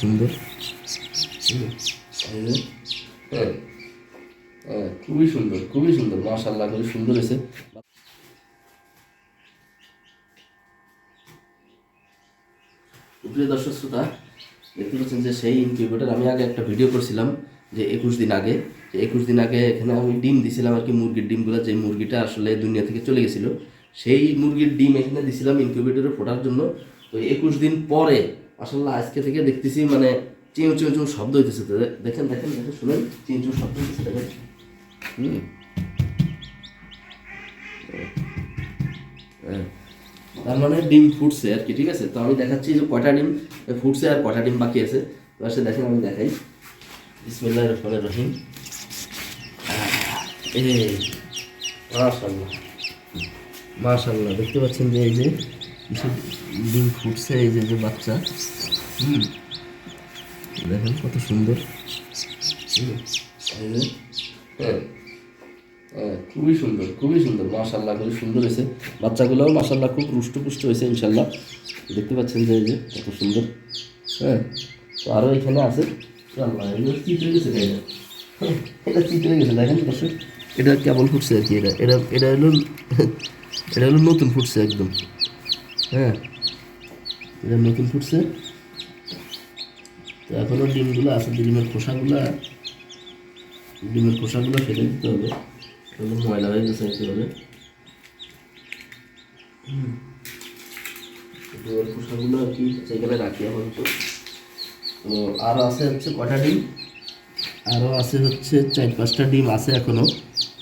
সুন্দর। খুবই সুন্দর খুবই সুন্দর মাশাল্লাহ খুবই সুন্দর হয়েছে। প্রিয় দর্শক, শ্রোতা, দেখতে পাচ্ছেন যে সেই ইনকিউবেটর আমি আগে একটা ভিডিও করছিলাম যে একুশ দিন আগে, যে একুশ দিন আগে এখানে আমি ডিম দিছিলাম আর কি, মুরগির ডিমগুলো, যে মুরগিটা আসলে দুনিয়া থেকে চলে গেছিল। সেই মুরগির ডিম এখানে দিছিলাম ইনকিউবেটরে ফোটার জন্য। তো একুশ দিন পরে আসলে আজকে থেকে দেখতেছি মানে চিউ চিউ চিউ শব্দ হইতেছে দেখেন দেখেন দেখেন, শুনেন চিউ চিউ শব্দ হইতেছে, দেখেন। হুম। তার মানে ডিম ফুটছে আর কি, ঠিক আছে? তো আমি দেখাচ্ছি যে কয়টা ডিম ফুটছে আর কটা ডিম বাকি আছে। তো আসলে দেখেন, আমি দেখাই। বিসমিল্লাহ রহমান রহিম। এই মাশাল্লাহ মাশাল্লাহ দেখতে পাচ্ছেন যে এই যে ডিম ফুটছে এই যে যে বাচ্চা। হুম। দেখেন কত সুন্দর। হ্যাঁ। হ্যাঁ, খুবই সুন্দর খুবই সুন্দর। মাশাল্লাহ খুবই সুন্দর হয়েছে। বাচ্চাগুলোও মাশাল্লাহ খুব রুষ্টপুষ্ট হয়েছে ইনশাল্লাহ দেখতে পাচ্ছেন যে এই যে কত সুন্দর। হ্যাঁ তো আরও এখানে আছে। চিট গেছে হ্যাঁ, এটা চিট গেছে? দেখেন দর্শক এটা কেবল ফুটছে আর কি এটা। এটা এটা হলো এটা হলো নতুন ফুটছে একদম। হ্যাঁ। এটা নতুন ফুটছে। তো এখনও ডিমগুলো আছে, ডিমের খোসাগুলো। ডিমের খোসাগুলো ফেলে দিতে হবে। তাহলে ময়লা হয়ে গেছে একেবারে। ডিমের খোসাগুলো আর কি সেখানে রাখি আপাতত। তো আরও আছে হচ্ছে কটা ডিম? আরও আছে হচ্ছে চার পাঁচটা ডিম আছে এখনও।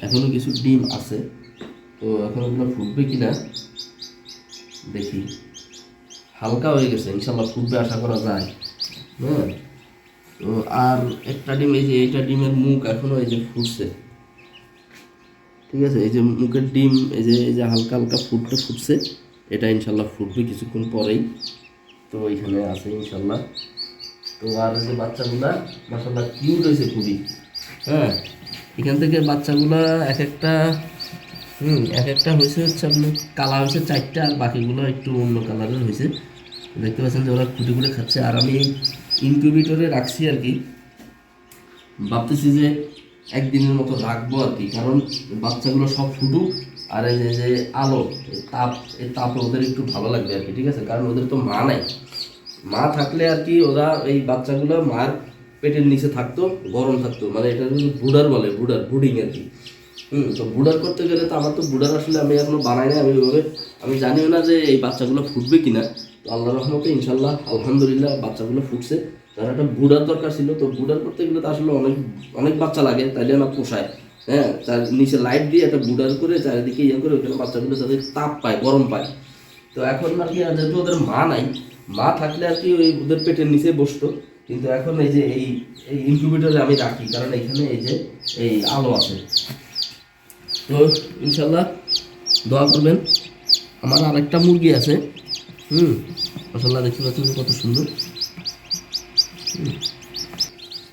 এখনও কিছু ডিম আছে। তো এখন ওগুলো ফুটবে কি না দেখি। হালকা হয়ে গেছে ইনশাল্লাহ ফুটবে আশা করা যায়। হ্যাঁ? তো আর একটা ডিম, এই যে এইটা ডিমের মুখ এখনও এই যে ফুটছে। ঠিক আছে? এই যে মুখের ডিম, এই যে এই যে হালকা হালকা ফুটটা ফুটছে, এটা ইনশাল্লাহ ফুটবে কিছুক্ষণ পরেই। তো এখানে আছে ইনশাল্লাহ তো আর যে বাচ্চাগুলা মাসাল্লাহ কিউট হয়েছে খুবই। হ্যাঁ? এখান থেকে বাচ্চাগুলা এক একটা হুম, এক একটা হয়েছে হচ্ছে আপনার কালার হয়েছে চারটা আর বাকিগুলো একটু অন্য কালারের হয়েছে। দেখতে পাচ্ছেন যে ওরা খুঁটে খুঁটে খাচ্ছে। আর আমি ইনকিউবেটরে রাখছি আর কি। ভাবতেছি যে একদিনের মতো রাখব আর কি। কারণ বাচ্চাগুলো সব ফুটুক আর এই যে আলো তাপ, এই তাপে ওদের একটু ভালো লাগবে আর কি, ঠিক আছে? কারণ ওদের তো মা নাই। মা থাকলে আর কি ওরা এই বাচ্চাগুলো মার পেটের নিচে থাকতো, গরম থাকতো। মানে এটা বুডার বলে বুডার বুডিং আর কি। তো বুডার করতে গেলে তো আমার তো বুডার আসলে আমি এখনও বানাই না আমি ওইভাবে আমি জানিও না যে এই বাচ্চাগুলো ফুটবে কিনা। তো আল্লাহ রহমতে ইনশাল্লাহ আলহামদুলিল্লাহ বাচ্চাগুলো ফুটছে। তার একটা বুডার দরকার ছিল, তো বুডার করতে গেলে তো আসলে অনেক অনেক বাচ্চা লাগে, তাইলে না পোষায়। হ্যাঁ তার নিচে লাইট দিয়ে একটা বুডার করে চারিদিকে ইয়ে করে ওইখানে বাচ্চাগুলো যাতে তাপ পায়, গরম পায়। তো এখন আর কি যেহেতু ওদের মা নাই, মা থাকলে আর কি ওই ওদের পেটের নিচে বসতো। কিন্তু এখন এই যে এই এই ইনকিউবেটরে আমি রাখি, কারণ এখানে এই যে এই আলো আছে। তো ইনশাল্লাহ দোয়া করবেন। আমার আরেকটা মুরগি আছে। হুম মশাল্লাহ দেখতে পাচ্ছেন কত সুন্দর।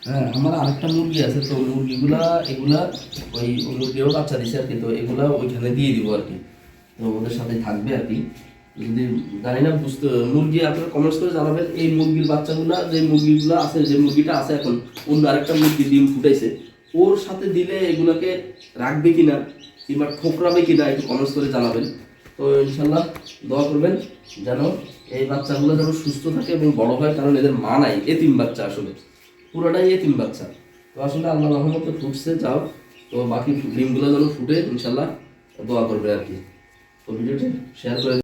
হ্যাঁ আমার আরেকটা মুরগি আছে, তো মুরগিগুলা, এগুলা ওই মুরগিও বাচ্চা দিছে আর কি, তো এগুলা ওইখানে দিয়ে দিব আর কি। তো ওদের সাথে থাকবে আর কি। যদি, জানি না, বুঝতে, মুরগি আপনারা কমেন্টস করে জানাবেন, এই মুরগির বাচ্চাগুলা, যে মুরগিগুলো আছে, যে মুরগিটা আছে এখন, অন্য আরেকটা মুরগি ডিম ফুটাইছে ওর সাথে দিলে এগুলোকে রাখবে কিনা কিংবা ঠোকরাবে কিনা একটু কমেন্টস করে জানাবেন। তো ইনশাল্লাহ দোয়া করবেন যেন এই বাচ্চাগুলো যেন সুস্থ থাকে এবং বড় হয়, কারণ এদের মা নাই, এতিম বাচ্চা আসলে। পুরোটাই এতিম বাচ্চা। তো আসলে আল্লাহ রহমতে ফুটছে, যাও। তো বাকি ডিমগুলো যেন ফুটে ইনশাল্লাহ দোয়া করবে আর কি। তো ভিডিওটি শেয়ার করে